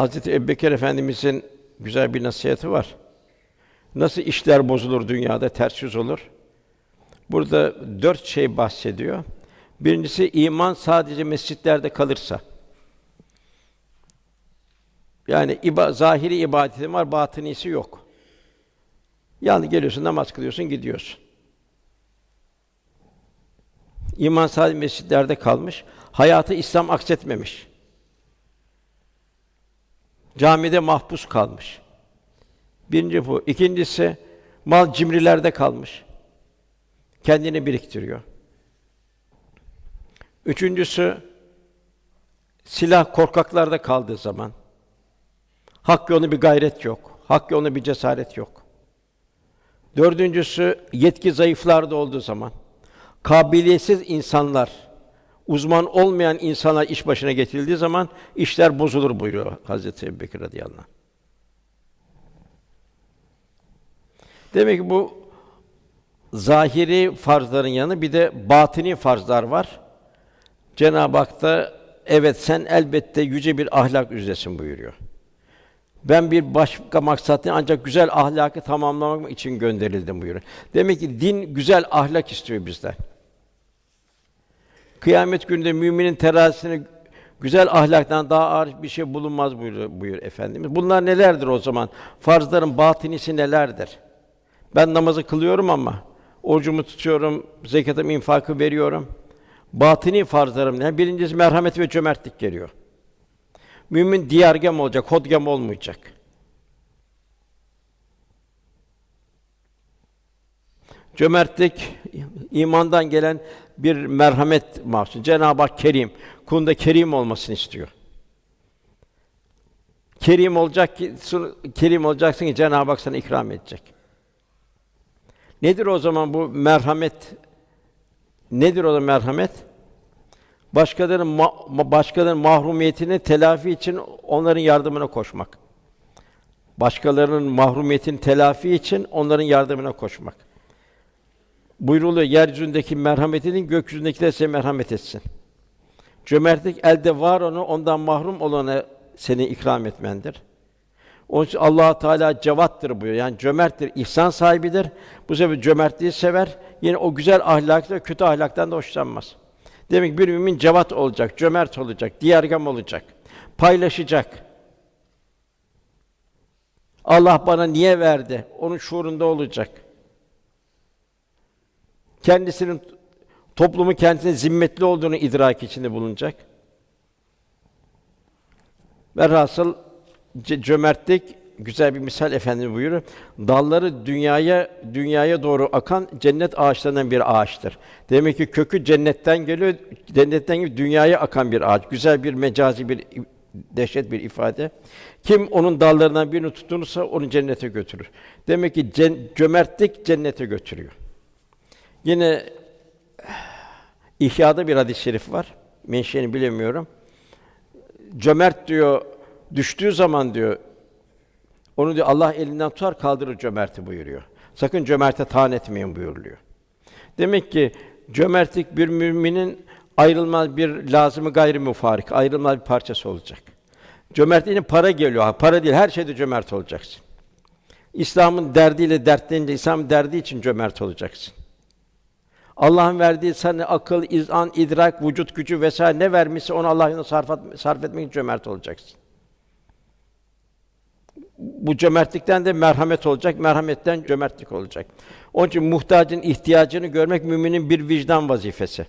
Hazreti Ebubekir Efendimizin güzel bir nasihati var. Nasıl işler bozulur dünyada, ters yüz olur? Burada dört şey bahsediyor. Birincisi iman sadece mescitlerde kalırsa. Yani iba, zahiri ibadetin var, batınisi yok. Yani geliyorsun, namaz kılıyorsun, gidiyorsun. İman sadece mescitlerde kalmış, hayatı İslam aksetmemiş. Camide mahpus kalmış. Birinci bu. İkincisi mal cimrilerde kalmış. Kendini biriktiriyor. Üçüncüsü silah korkaklarda kaldığı zaman. Hak yolu bir gayret yok. Hak yolu bir cesaret yok. Dördüncüsü yetki zayıflarda olduğu zaman. Kabiliyetsiz insanlar, uzman olmayan insanlar iş başına getirildiği zaman işler bozulur buyuruyor Hazreti Ebubekir radıyallahu anh. Demek ki bu zahiri farzların yanı bir de batini farzlar var. Cenab-ı Hak da evet sen elbette yüce bir ahlak üzeresin buyuruyor. Ben bir başka maksatlı ancak güzel ahlakı tamamlamak için gönderildim buyuruyor. Demek ki din güzel ahlak istiyor bizden. Kıyamet gününde müminin terazisine güzel ahlaktan daha ağır bir şey bulunmaz buyuruyor, buyur Efendimiz. Bunlar nelerdir o zaman? Farzların batinisi nelerdir? Ben namazı kılıyorum ama orucumu tutuyorum, zekatımı, infakı veriyorum. Batini farzlarım ne? Birincisi merhamet ve cömertlik geliyor. Mümin diyargem olacak, hodgem olmayacak. Cömertlik imandan gelen bir merhamet mahsus. Cenab-ı Hak kerim, kulunda kerim olmasını istiyor. Kerim olacak ki kerim olacaksın ki Cenab-ı Hak sana ikram edecek. Nedir o zaman bu merhamet? Nedir o da merhamet? Başkalarının ma- başkalarının mahrumiyetini telafi için onların yardımına koşmak. Başkalarının mahrumiyetini telafi için onların yardımına koşmak. Buyruluyor yeryüzündeki merhametinin gökyüzündeki de size merhamet etsin. Cömertlik elde var onu ondan mahrum olana seni ikram etmendir. Onun için Allah Teala cevattır buyuruyor. Yani cömerttir, ihsan sahibidir. Bu sebeple cömertliği sever. Yine o güzel ahlakla kötü ahlaktan da hoşlanmaz. Demek ki bir mümin cevat olacak, cömert olacak, diyargam olacak, paylaşacak. Allah bana niye verdi? Onun şuurunda olacak. Kendisinin toplumu kendisine zimmetli olduğunu idrak içinde bulunacak. Velhasıl c- cömertlik güzel bir misal efendim buyuruyor. Dalları dünyaya dünyaya doğru akan cennet ağaçlarından bir ağaçtır. Demek ki kökü cennetten geliyor. Cennetten gibi dünyaya akan bir ağaç. Güzel bir mecazi bir dehşet bir ifade. Kim onun dallarından birini tutunursa onu cennete götürür. Demek ki cömertlik cennete götürüyor. Yine İhya'da bir hadis-i şerif var. Menşeini bilemiyorum. Cömert diyor düştüğü zaman diyor onu diyor Allah elinden tutar kaldırır cömerti buyuruyor. Sakın cömerte taan etmeyin buyuruluyor. Demek ki cömertlik bir müminin ayrılmaz bir lazımı gayri mufarik, ayrılmaz bir parçası olacak. Cömertliğin para geliyor. Ha, para değil, her şeyde cömert olacaksın. İslam'ın derdiyle dertlenince, İslam'ın derdi için cömert olacaksın. Allah'ın verdiği sana akıl, izan, idrak, vücut gücü vesaire ne vermişse onu Allah yolunda sarf, sarf etmek için cömert olacaksın. Bu cömertlikten de merhamet olacak, merhametten cömertlik olacak. Onun için muhtacın ihtiyacını görmek müminin bir vicdan vazifesi.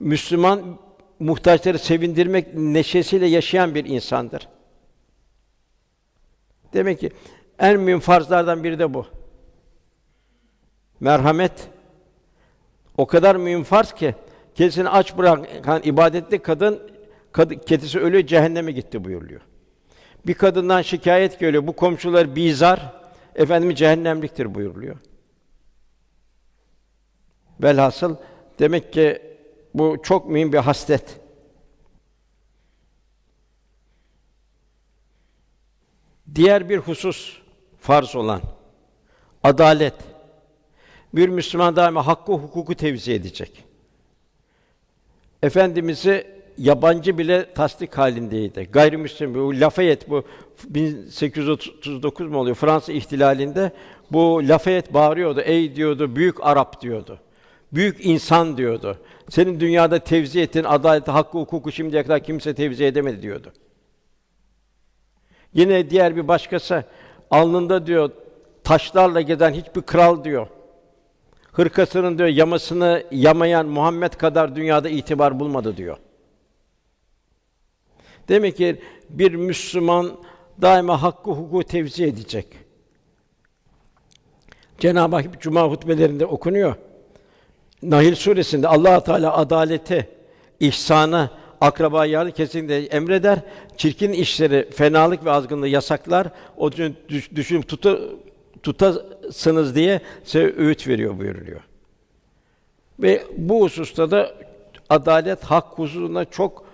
Müslüman muhtaçları sevindirmek neşesiyle yaşayan bir insandır. Demek ki en mühim farzlardan biri de bu. Merhamet o kadar mühim farz ki kendisini aç bırakan ibadetli kadın, kadın kedisi ölüyor cehenneme gitti buyuruluyor. Bir kadından şikayet geliyor. Bu komşular bizar, efendimi cehennemliktir buyuruluyor. Velhasıl demek ki bu çok mühim bir haslet. Diğer bir husus farz olan adalet. Bir Müslüman daima hakkı hukuku tevzi edecek. Efendimizi yabancı bile tasdik halindeydi. Gayrimüslim bu Lafayette bu 1839 mu oluyor Fransa ihtilalinde bu Lafayette bağırıyordu. Ey diyordu büyük Arap diyordu. Büyük insan diyordu. Senin dünyada tevzi ettiğin adaleti, hakkı, hukuku şimdiye kadar kimse tevzi edemedi diyordu. Yine diğer bir başkası alnında diyor taşlarla gezen hiçbir kral diyor. Hırkasının diyor yamasını yamayan Muhammed kadar dünyada itibar bulmadı diyor. Demek ki bir Müslüman daima hakkı hukuku tevzi edecek. Cenab-ı Hak cuma hutbelerinde okunuyor. Nahil suresinde Allah Teala adaleti, ihsanı, akraba yardım kesinlikle emreder. Çirkin işleri, fenalık ve azgınlığı yasaklar. O için düş, düşün tutu, tutasınız diye size öğüt veriyor buyuruluyor. Ve bu hususta da adalet, hak hususunda çok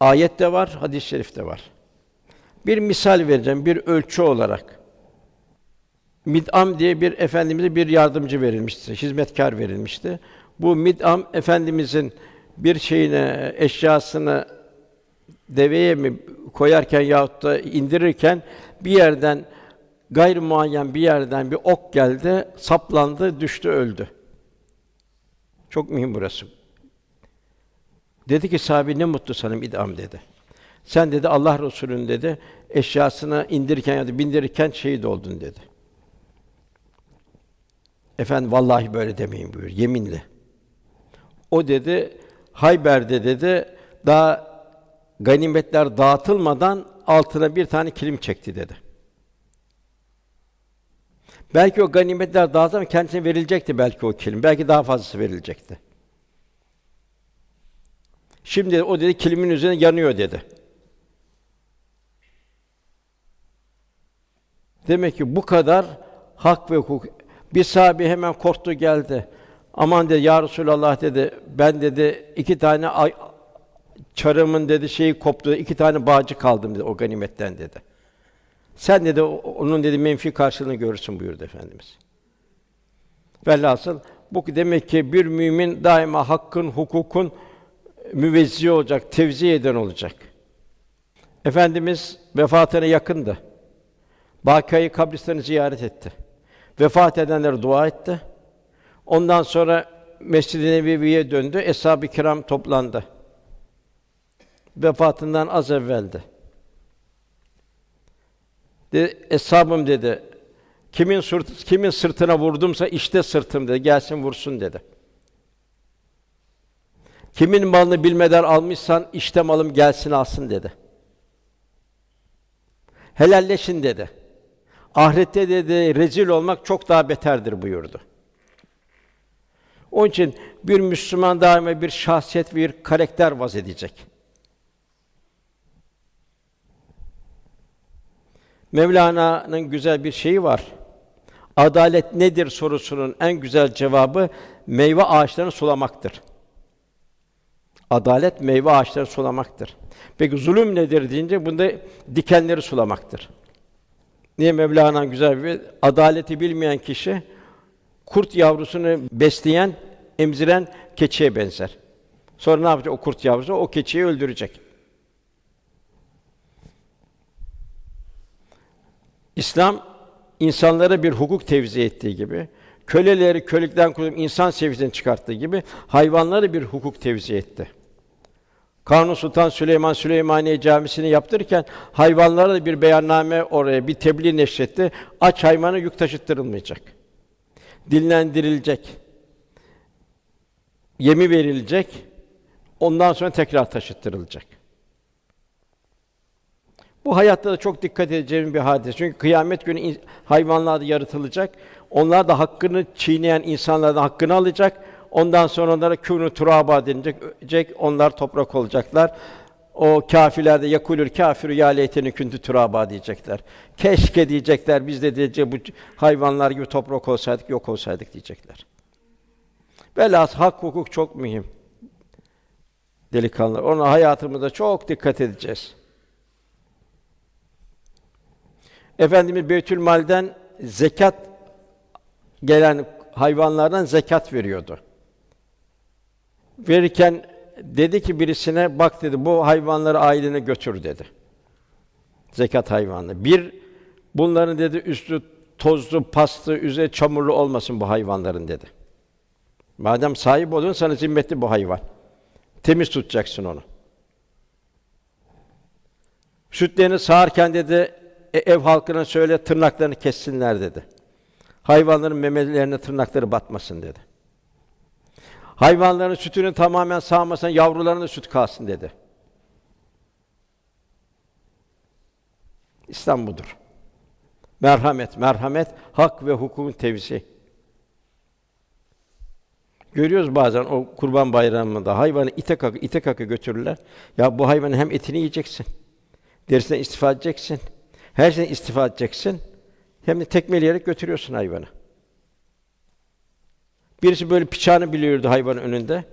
ayet de var, hadis-i şerif de var. Bir misal vereceğim, bir ölçü olarak. Mid'am diye bir efendimize bir yardımcı verilmişti, hizmetkar verilmişti. Bu Mid'am efendimizin bir şeyine, eşyasını deveye mi koyarken yahut da indirirken bir yerden gayri muayyen bir yerden bir ok geldi, saplandı, düştü, öldü. Çok mühim burası. Dedi ki sahibi ne mutlu sana idam dedi. Sen dedi Allah Resulü'nün dedi eşyasını indirirken ya da bindirirken şehit oldun dedi. Efendim vallahi böyle demeyin buyur yeminle. O dedi Hayber'de dedi daha ganimetler dağıtılmadan altına bir tane kilim çekti dedi. Belki o ganimetler dağıtılmadan kendisine verilecekti belki o kilim. Belki daha fazlası verilecekti. Şimdi o dedi kilimin üzerine yanıyor dedi. Demek ki bu kadar hak ve hukuk. Bir sahabe hemen korktu geldi. Aman dedi ya Resulallah dedi. Ben dedi iki tane çarımın dedi şeyi koptu. iki tane bağcı kaldım dedi o ganimetten dedi. Sen dedi onun dedi menfi karşılığını görürsün buyurdu efendimiz. Velhasıl bu demek ki bir mümin daima hakkın, hukukun müvezzi olacak, tevzi eden olacak. Efendimiz vefatına yakındı. Bakayı kabristanı ziyaret etti. Vefat edenlere dua etti. Ondan sonra Mescid-i Nebevi'ye döndü. Eshab-ı kiram toplandı. Vefatından az evveldi. De, eshabım dedi. Kimin sırt, kimin sırtına vurdumsa işte sırtım dedi. Gelsin vursun dedi. Kimin malını bilmeden almışsan işte malım gelsin alsın dedi. Helalleşin dedi. Ahirette dedi rezil olmak çok daha beterdir buyurdu. Onun için bir Müslüman daima bir şahsiyet, bir karakter vaz edecek. Mevlana'nın güzel bir şeyi var. Adalet nedir sorusunun en güzel cevabı meyve ağaçlarını sulamaktır. Adalet meyve ağaçları sulamaktır. Peki zulüm nedir deyince bunda dikenleri sulamaktır. Niye Mevlana güzel bir adaleti bilmeyen kişi kurt yavrusunu besleyen, emziren keçiye benzer. Sonra ne yapacak o kurt yavrusu? O keçiyi öldürecek. İslam insanlara bir hukuk tevzi ettiği gibi, köleleri kölelikten kurtup insan seviyesine çıkarttığı gibi hayvanlara bir hukuk tevzi etti. Kanuni Sultan Süleyman Süleymaniye Camisi'ni yaptırırken hayvanlara da bir beyanname oraya bir tebliğ neşretti. Aç hayvana yük taşıttırılmayacak. Dinlendirilecek. Yemi verilecek. Ondan sonra tekrar taşıttırılacak. Bu hayatta da çok dikkat edeceğim bir hadise. Çünkü kıyamet günü hayvanlar da yaratılacak. Onlar da hakkını çiğneyen insanlardan hakkını alacak. Ondan sonra onlara kûnû turaba denilecek. Onlar toprak olacaklar. O kâfirler de yakulül kâfiru ya leyteni küntü turaba diyecekler. Keşke diyecekler biz de diyecek bu hayvanlar gibi toprak olsaydık yok olsaydık diyecekler. Velhâsıl hak hukuk çok mühim. Delikanlılar. Ona hayatımızda çok dikkat edeceğiz. Efendimiz Beytül Mal'den zekat gelen hayvanlardan zekat veriyordu. Verirken dedi ki birisine bak dedi bu hayvanları ailene götür dedi. Zekat hayvanı. Bir bunların dedi üstü tozlu, paslı, üzeri çamurlu olmasın bu hayvanların dedi. Madem sahip oluyorsun sana zimmetli bu hayvan. Temiz tutacaksın onu. Sütlerini sağarken dedi ev halkına söyle tırnaklarını kessinler dedi. Hayvanların memelerine tırnakları batmasın dedi. Hayvanların sütünü tamamen sağmasan yavrularına süt kalsın dedi. İslam budur. Merhamet, merhamet, hak ve hukukun tevzi. Görüyoruz bazen o kurban bayramında hayvanı ite kakı ite kakı götürürler. Ya bu hayvanın hem etini yiyeceksin, derisinden istifa edeceksin, her şeyden istifa edeceksin, hem de tekmeleyerek götürüyorsun hayvanı. Birisi böyle bıçağını biliyordu hayvanın önünde.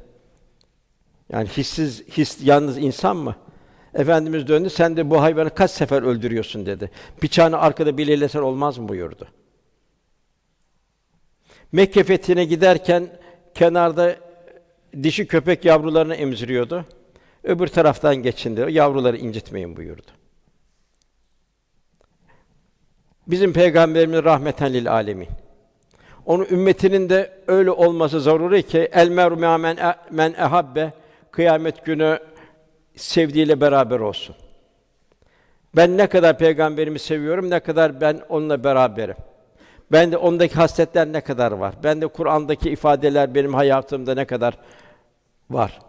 Yani hissiz, his yalnız insan mı? Efendimiz döndü, sen de bu hayvanı kaç sefer öldürüyorsun dedi. Bıçağını arkada bileylesen olmaz mı buyurdu. Mekke fethine giderken kenarda dişi köpek yavrularını emziriyordu. Öbür taraftan geçin diyor. Yavruları incitmeyin buyurdu. Bizim peygamberimiz rahmeten lil alemin. Onun ümmetinin de öyle olması zaruri ki el meru men e- men ehabbe kıyamet günü sevdiğiyle beraber olsun. Ben ne kadar peygamberimi seviyorum, ne kadar ben onunla beraberim. Ben de ondaki hasletler ne kadar var? Ben de Kur'an'daki ifadeler benim hayatımda ne kadar var?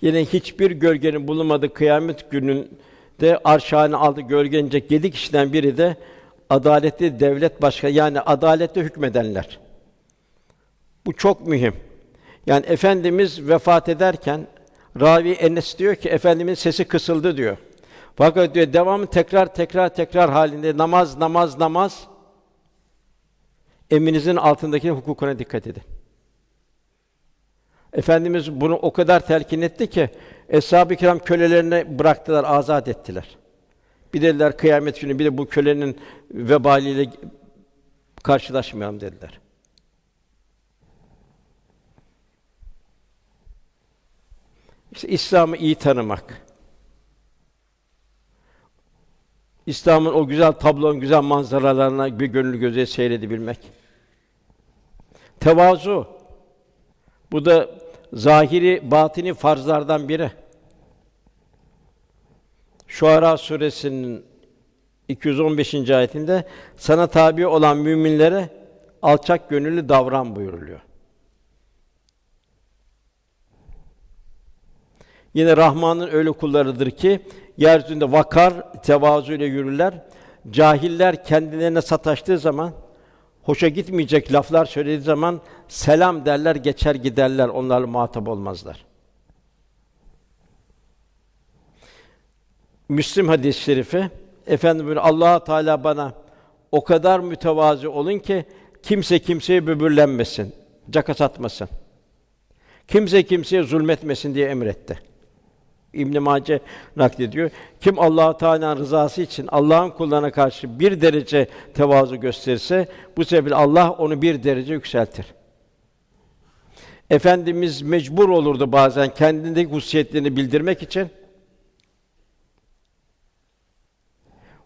Yine hiçbir gölgenin bulunmadığı kıyamet gününde arşağını aldı gölgelenecek yedi kişiden biri de adaletli devlet başkanı yani adaletle hükmedenler. Bu çok mühim. Yani efendimiz vefat ederken ravi Enes diyor ki efendimin sesi kısıldı diyor. Fakat diyor devamı tekrar tekrar tekrar halinde namaz namaz namaz eminizin altındaki hukukuna dikkat edin. Efendimiz bunu o kadar telkin etti ki eshab-ı kiram kölelerini bıraktılar, azat ettiler. Bir dediler kıyamet günü bir de bu kölenin vebaliyle karşılaşmayalım dediler. İşte İslam'ı iyi tanımak. İslam'ın o güzel tablonun güzel manzaralarına bir gönül göze seyredebilmek. Tevazu. Bu da zahiri, batini farzlardan biri. Şuara suresinin 215. ayetinde sana tabi olan müminlere alçak gönüllü davran buyuruluyor. Yine Rahman'ın öyle kullarıdır ki yeryüzünde vakar, tevazu ile yürürler. Cahiller kendilerine sataştığı zaman hoşa gitmeyecek laflar söylediği zaman selam derler, geçer giderler. Onlarla muhatap olmazlar. Müslim hadis-i şerifi efendim Allah Teala bana o kadar mütevazi olun ki kimse kimseye böbürlenmesin, caka satmasın. Kimse kimseye zulmetmesin diye emretti. İbn Mace naklediyor. Kim Allah Teala'nın rızası için Allah'ın kullarına karşı bir derece tevazu gösterirse bu sebeple Allah onu bir derece yükseltir. Efendimiz mecbur olurdu bazen kendindeki hususiyetlerini bildirmek için.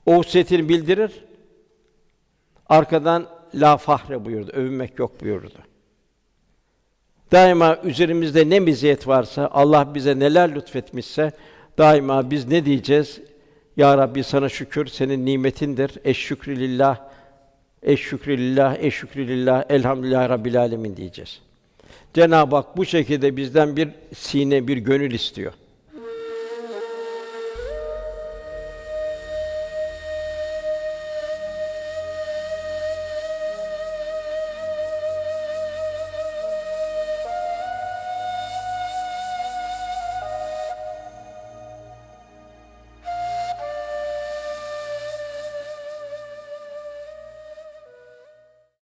O hususiyetini bildirir. Arkadan la fahre buyurdu. Övünmek yok buyurdu. Daima üzerimizde ne meziyet varsa, Allah bize neler lütfetmişse daima biz ne diyeceğiz? Ya Rabbi sana şükür, senin nimetindir. Eşşükrü lillah, eşşükrü lillah, eşşükrü lillah, elhamdülillah rabbil alemin diyeceğiz. Cenab-ı Hak bu şekilde bizden bir sine, bir gönül istiyor.